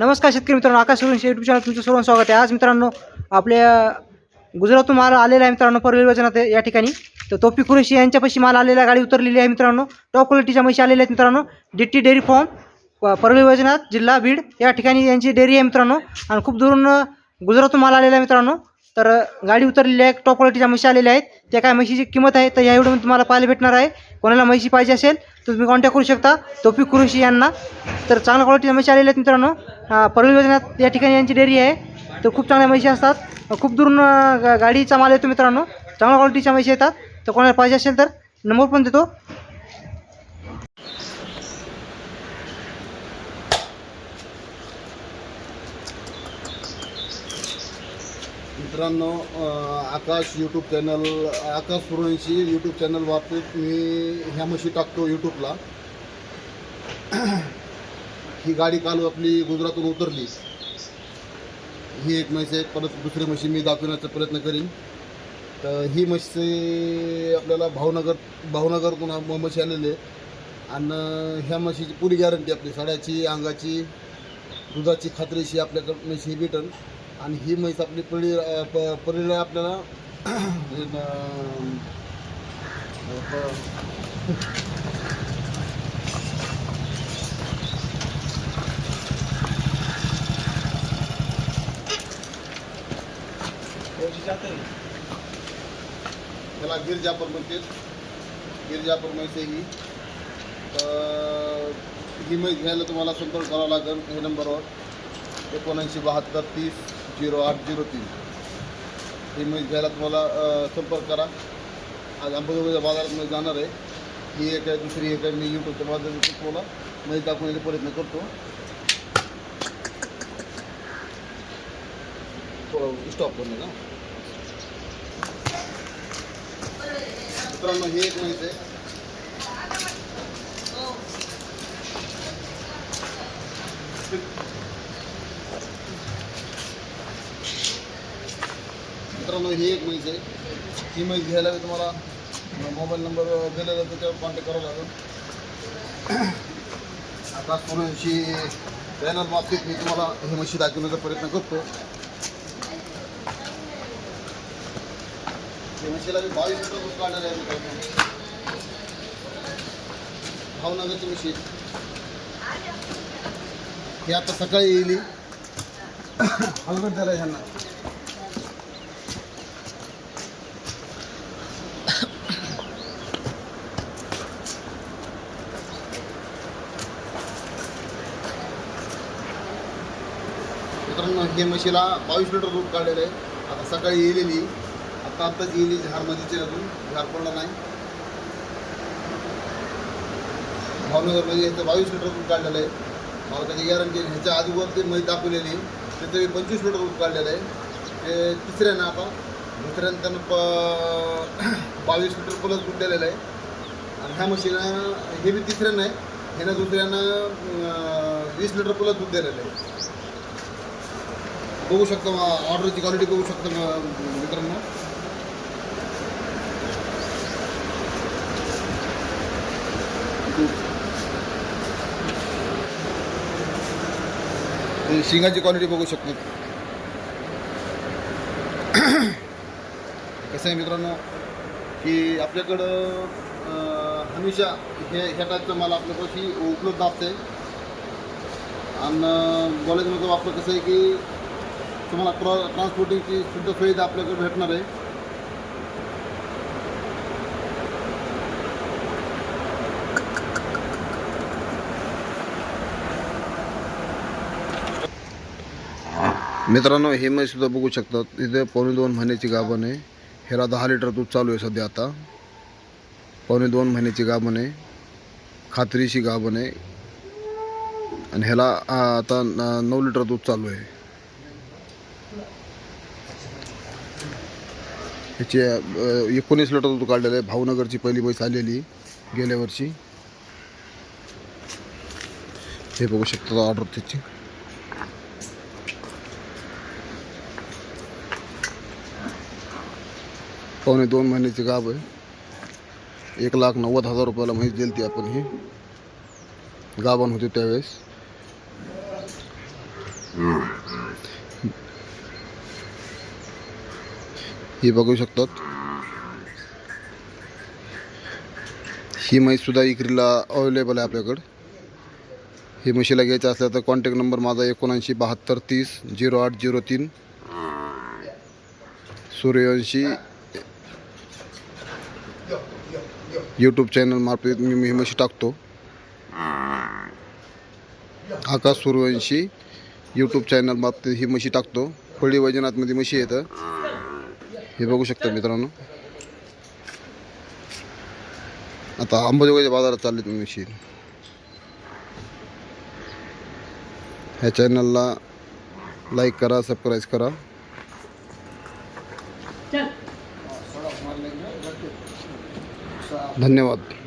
नमस्कार शेतकरी मित्रांनो आकाश सुरेश यूट्यूब चॅनल तुमचं सर्वांचं स्वागत आहे. आज मित्रांनो आपल्या गुजरातून माल आलेला आहे मित्रांनो परवेल वजनात या ठिकाणी. तर तोपी कुरेशी यांच्यापाशी माल आलेला आहे, गाडी उतरलेली आहे मित्रांनो. टॉप क्वालिटीच्या म्हशी आलेल्या आहेत मित्रांनो. डिट्टी डेअरी फॉर्म परवेल वजनात जिल्हा बीड या ठिकाणी यांची डेअरी आहे मित्रांनो. आणि खूप दुरून गुजरातून माल आलेला आहे मित्रांनो. तर गाडी उतरलेली आहे टॉप क्वालिटीच्या म्हशी आलेल्या आहेत त्या काय म्हशीची किंमत आहे? तर या व्हिडिओमध्ये तुम्हाला पाहायला भेटणार आहे. कोणाला म्हशी पाहिजे असेल तर तुम्ही कॉन्टॅक्ट करू शकता. तोफी कुरुशी यांना. तर चांगल्या क्वालिटीच्या म्हशी आलेल्या आहेत मित्रांनो परळी योजनात वजनात या ठिकाणी यांची डेअरी आहे. तर खूप चांगल्या म्हशी असतात. खूप दुरून गाडीचा माल येतो मित्रांनो. चांगल्या क्वालिटीच्या म्हशी येतात. तर कोणाला पाहिजे असेल तर नंबर पण देतो. मित्रांनो Akash YouTube channel Akash Survanshi YouTube channel वापरत मी ह्या म्हशी टाकतो यूट्यूबला ही गाडी काल आपली गुजरातून उतरली. ही एक म्हशी आहे परत दुसरी म्हशी मी दाखवण्याचा प्रयत्न करीन. तर ही म्हशी आपल्याला भावनगर भावनगरतून हा म्हशी आलेली आहे. आणि ह्या म्हशीची पुरी गॅरंटी आपली साड्याची अंगाची दुधाची खात्रीशी आपल्याकडं म्हशी भेटन. आणि ही म्हैस आपली पळी प पळीला आपल्याला. त्याला गिरजापूर म्हणते गिरजापूर म्हैस आहे ही. तर ही म्हैस घ्यायला तुम्हाला संपर्क करावा लागेल हे नंबरवर. एकोणऐंशी बहात्तर तीस झिरो आठ झिरो तीन. ही म्हैस घ्यायला तुम्हाला संपर्क करा. आज अंबाजोगाईच्या बाजारात मी जाणार आहे. ही एक आहे, दुसरी एक आहे. मी यूट्यूबच्या माध्यमातून तुम्हाला म्हैस दाखवण्याचा प्रयत्न करतो. स्टॉप करून ना. मित्रांनो, ही एक म्हैस आहे. मित्रांनो ही एक म्हैस आहे. ही म्हैस घ्यायला मी तुम्हाला मोबाईल नंबर दिला जातो त्यावर कॉन्टॅक्ट करावं लागेल. आता सोळाशे बॅनर बाबतीत मी तुम्हाला ही म्हशी दाखवण्याचा प्रयत्न करतो. म्हशीला मी बावीस लिटर दूध काढलेलं आहे मित्रांनो. भावनगरची म्हशी. ही आता सकाळी येईल. हलगट झाला ह्यांना. मित्रांनो हे म्हशीला बावीस लिटर दूध काढलेलं आहे. आता सकाळी येलेली आता आत्ताच येली झारमध्येची अजून. झार पडला नाही. भावनगरमध्ये ह्याचं बावीस लिटर दूध काढलेलं आहे. मला त्याची गॅरंटी ह्याच्या आधीवर ते म्हैस दाखवलेली त्याचं पंचवीस लिटर दूध काढलेलं आहे. ते तिसऱ्यानं आता. दुसऱ्यानं त्यानं प बावीस लिटर प्लस दूध दिलेलं आहे. आणि ह्या म्हशीनं हे बी तिसऱ्यानं आहे. ह्यानं दुसऱ्यानं वीस लिटर प्लस दूध दिलेलं आहे. बघू शकता ऑर्डरची क्वालिटी बघू शकता मित्रांनो. शिंगाची क्वालिटी बघू शकतो. कसं आहे मित्रांनो की आपल्याकडं हमेशा हे ह्या टाईपचं माल आपल्यापाशी उपलब्ध असते. आणि बोलायचं मतलब आपलं कसं आहे की तुम्हाला क्रॉ ट्रान्सपोर्टिंगची सुद्धा सुविधा आपल्याकडे भेटणार आहे. मित्रांनो हे मी सुद्धा बघू शकतात. इथे पावणे दोन महिन्याची गाभण आहे. ह्याला दहा लिटर दूध चालू आहे सध्या आता. पावणे दोन महिन्याची गाभण आहे. खात्रीशी गाभण आहे. आणि ह्याला आता नऊ लिटर दूध चालू आहे. ह्याचे एकोणीस लिटर दूध काढलेलं आहे. भावनगरची पहिली बैस आलेली गेल्या वर्षी. हे बघू शकता ऑर्डर त्याची. पावणे दोन महिन्याची गाभ आहे. एक लाख नव्वद हजार रुपयाला म्हैस दिली ती आपण ही. गाभण होते त्यावेळेस. ही बघू शकतात. ही म्हैससुद्धा इकरीला अवेलेबल आहे आपल्याकडं. ही म्हशीला घ्यायचं असल्या तर कॉन्टॅक्ट नंबर माझा एकोणऐंशी बहात्तर तीस झिरो आठ झिरो तीन. सूर्यवंशी यूट्यूब चॅनलमार्फत मी ही म्हशी टाकतो. आकाश सूर्यवंशी यूट्यूब चॅनलमार्फत ही म्हशी टाकतो. फळी वजनातमध्ये म्हशी येतं हे बघू शकता मित्रांनो. आता अंबाजोगाईच्या बाजारात चालले तुम्ही म्हशी ह्या चॅनलला लाईक करा सबस्क्राईब करा. धन्यवाद.